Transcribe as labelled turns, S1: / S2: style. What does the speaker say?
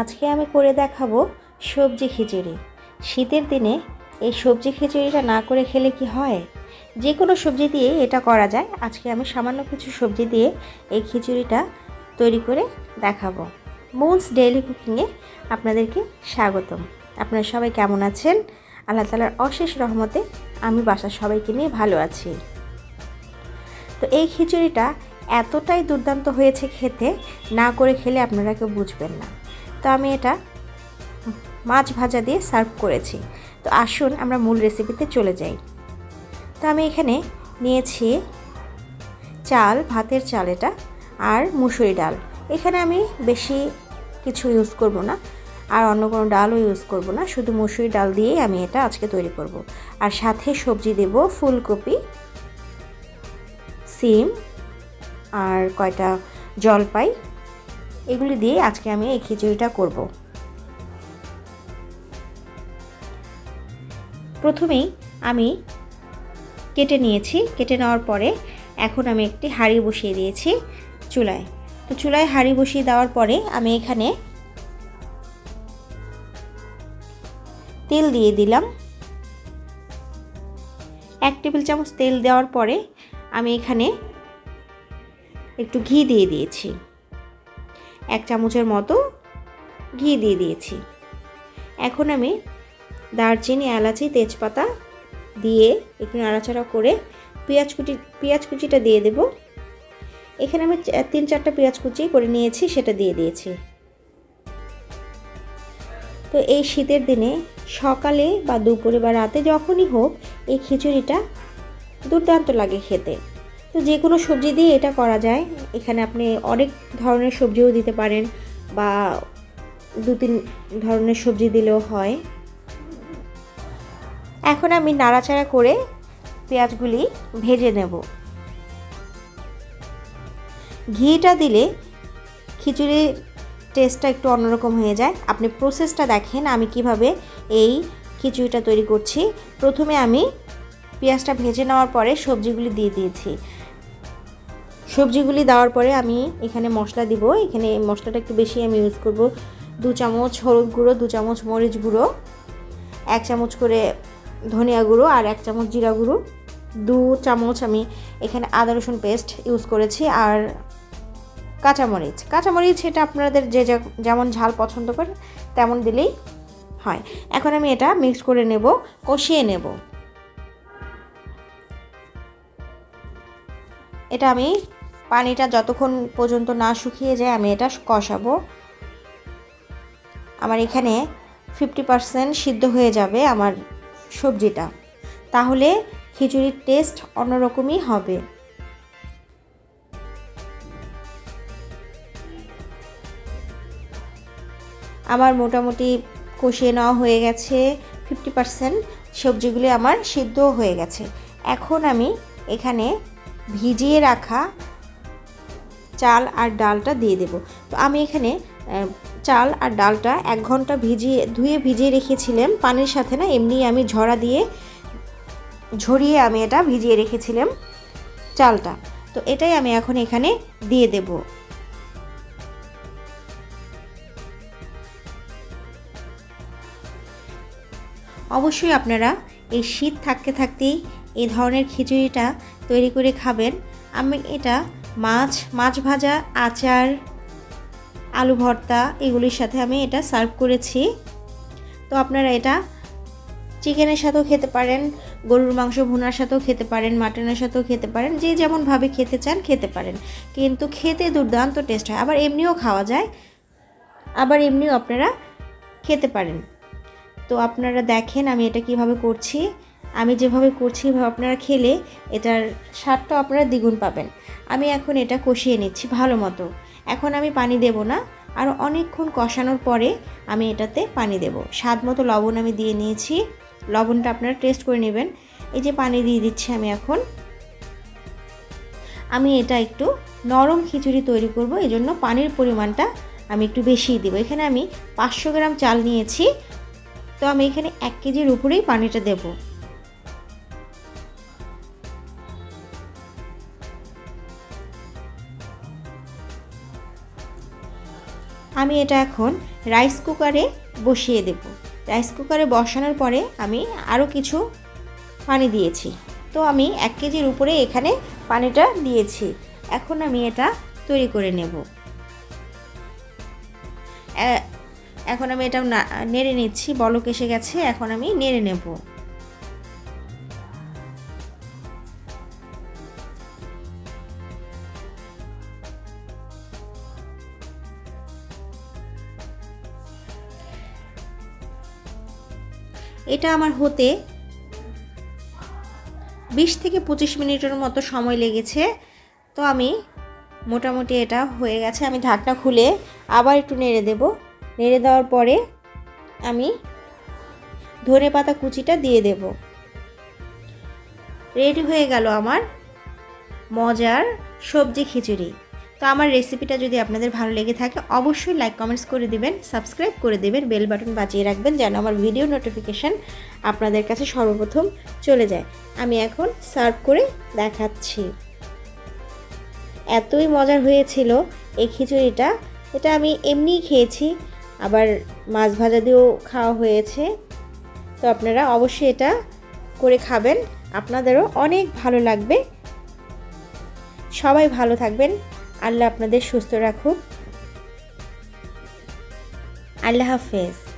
S1: আজকে আমি করে দেখাবো সবজি খিচুড়ি। শীতের দিনে এই সবজি খিচুড়িটা না করে খেলে কি হয়? যে কোনো সবজি দিয়ে এটা করা যায়। আজকে আমি সামান্য কিছু সবজি দিয়ে এই খিচুড়িটা তৈরি করে দেখাবো। মুন্স ডেইলি কুকিংয়ে আপনাদেরকে স্বাগতম। আপনারা সবাই কেমন আছেন? আল্লাহ তালার অশেষ রহমতে আমি বাসার সবাইকে নিয়ে ভালো আছি। তো এই খিচুড়িটা এতটাই দুর্দান্ত হয়েছে খেতে, না করে খেলে আপনারা কেউ বুঝবেন না। তো আমি এটা মাছ ভাজা দিয়ে সার্ভ করেছি। তো আসুন আমরা মূল রেসিপিতে চলে যাই। তো আমি এখানে নিয়েছি চাল, ভাতের চাল এটা আর মুসুরি ডাল। এখানে আমি বেশি কিছু ইউজ করব না আর অন্য কোনো ডালও ইউজ করব না, শুধু মুসুরি ডাল দিয়েই আমি এটা আজকে তৈরি করব। আর সাথে সবজি দেব ফুলকপি, সিম আর কয়টা জলপাই এগুলি দিয়ে আজকে আমি এই খিচুড়িটা করব। প্রথমেই আমি কেটে নিয়েছি। কেটে নেওয়ার পরে এখন আমি একটি হাঁড়ি বসিয়ে দিয়েছি চুলায়। তো চুলায় হাঁড়ি বসিয়ে দেওয়ার পরে আমি এখানে তেল দিয়ে দিলাম। এক টেবিল চামচ তেল দেওয়ার পরে আমি এখানে একটু ঘি দিয়ে দিয়েছি। এক চামচের মতো ঘি দিয়ে দিয়েছি। এখন আমি দারচিনি, এলাচি, তেজপাতা দিয়ে একটু নাড়াচাড়া করে পেঁয়াজ কুচি, পেঁয়াজ কুচিটা দিয়ে দেব। এখানে আমি তিন চারটা পেঁয়াজ কুচি করে নিয়েছি, সেটা দিয়ে দিয়েছি। তো এই শীতের দিনে সকালে বা দুপুরে বা রাতে যখনই হোক, এই খিচুড়িটা দুর্দান্ত লাগে খেতে। তো যে কোনো সবজি দিয়ে এটা করা যায়। এখানে আপনি অনেক ধরনের সবজিও দিতে পারেন বা দু তিন ধরনের সবজি দিলেও হয়। এখন আমি নাড়াচাড়া করে পেঁয়াজগুলি ভেজে নেব। ঘিটা দিলে খিচুড়ির টেস্টটা একটু অন্যরকম হয়ে যায়। আপনি প্রসেসটা দেখেন আমি কীভাবে এই খিচুড়িটা তৈরি করছি। প্রথমে আমি পেঁয়াজটা ভেজে নেওয়ার পরে সবজিগুলি দিয়ে দিয়েছি। সবজিগুলি দেওয়ার পরে আমি এখানে মশলা দিব। এখানে মশলাটা একটু বেশি আমি ইউজ করব। দু চামচ হলুদ গুঁড়ো, দু চামচ মরিচ গুঁড়ো, এক চামচ করে ধনিয়া গুঁড়ো আর এক চামচ জিরা গুঁড়ো। দু চামচ আমি এখানে আদা রসুন পেস্ট ইউজ করেছি আর কাঁচামরিচ। কাঁচামরিচ এটা আপনাদের যে যেমন ঝাল পছন্দ করে তেমন দিলেই হয়। এখন আমি এটা মিক্স করে নেব, কষিয়ে নেব। এটা আমি পানিটা যতক্ষণ পর্যন্ত না শুকিয়ে যায়, আমি এটা কষাবো। আমার এখানে ফিফটি পারসেন্ট সিদ্ধ হয়ে যাবে আমার সবজিটা। তাহলে খিচুড়ির টেস্ট অন্যরকমই হবে। আমার মোটামুটি কষিয়ে নেওয়া হয়ে গেছে। ফিফটি পারসেন্ট সবজিগুলি আমার সিদ্ধ হয়ে গেছে। এখন আমি এখানে ভিজিয়ে রাখা চাল আর ডালটা দিয়ে দেব। তো আমি এখানে চাল আর ডালটা এক ঘণ্টা ভিজিয়ে, ধুয়ে ভিজিয়ে রেখেছিলাম। পানির সাথে না, এমনি আমি ঝরা দিয়ে ঝরিয়ে আমি এটা ভিজিয়ে রেখেছিলাম চালটা। তো এটাই আমি এখন এখানে দিয়ে দেব। অবশ্যই আপনারা এই শীত থাকতে থাকতেই এই ধরনের খিচুড়িটা তৈরি করে খাবেন। আমি এটা মাছ মাছ ভাজা, আচার, আলু ভর্তা, এগুলির সাথে আমি এটা সার্ভ করেছি। তো আপনারা এটা চিকেনের সাথেও খেতে পারেন, গরুর মাংস ভুনার সাথেও খেতে পারেন, মাটনের সাথেও খেতে পারেন, যে যেমনভাবে খেতে চান খেতে পারেন। কিন্তু খেতে দুর্দান্ত টেস্ট হয়, আবার এমনিও খাওয়া যায়, আবার এমনিও আপনারা খেতে পারেন। তো আপনারা দেখেন আমি এটা কীভাবে করছি। আমি যেভাবে করছি আপনারা খেলে এটার স্বাদটা আপনারা দ্বিগুণ পাবেন। আমি এখন এটা কষিয়ে নিচ্ছি ভালো মতো। এখন আমি পানি দেব না। আর অনেকক্ষণ কষানোর পরে আমি এটাতে পানি দেব। স্বাদ মতো লবণ আমি দিয়ে নিয়েছি। লবণটা আপনারা টেস্ট করে নেবেন। এই যে পানি দিয়ে দিচ্ছি আমি এখন। আমি এটা একটু নরম খিচুড়ি তৈরি করব এই জন্য পানির পরিমাণটা আমি একটু বেশিই দেবো। এখানে আমি পাঁচশো গ্রাম চাল নিয়েছি। তো আমি এখানে এক কেজির উপরেই পানিটা দেবো। আমি এটা এখন রাইস কুকারে বসিয়ে দেব। রাইস কুকারে বসানোর পরে আমি আরও কিছু পানি দিয়েছি। তো আমি এক কেজির উপরে এখানে পানিটা দিয়েছি। এখন আমি এটা তৈরি করে নেব। এখন আমি এটা নেড়ে নিচ্ছি, বলক এসে গেছে, এখন আমি নেড়ে নেব। এটা আমার হতে বিশ থেকে পঁচিশ মিনিটের মতো সময় লেগেছে। তো আমি মোটামুটি এটা হয়ে গেছে। আমি ঢাকনা খুলে আবার একটু নেড়ে দেব। নেড়ে দেওয়ার পরে আমি ধনে পাতা কুচিটা দিয়ে দেব। রেডি হয়ে গেল আমার মজার সবজি খিচুড়ি। তো আমার রেসিপিটা যদি আপনাদের ভালো লেগে থাকে, অবশ্যই লাইক কমেন্টস করে দিবেন সাবস্ক্রাইব করে দেবেন বেল বাটন বাজিয়ে রাখবেন যেন আমার ভিডিও নোটিফিকেশান আপনাদের কাছে সর্বপ্রথম চলে যায়। আমি এখন সার্ভ করে দেখাচ্ছি। এতই মজার হয়েছিল এই খিচুড়িটা। এটা আমি এমনিই খেয়েছি, আবার মাছ ভাজা দিয়েও খাওয়া হয়েছে। তো আপনারা অবশ্যই এটা করে খাবেন। আপনাদেরও অনেক ভালো লাগবে। সবাই ভালো থাকবেন। আল্লাহ আপনাদের সুস্থ রাখুক। আল্লাহ হাফেজ।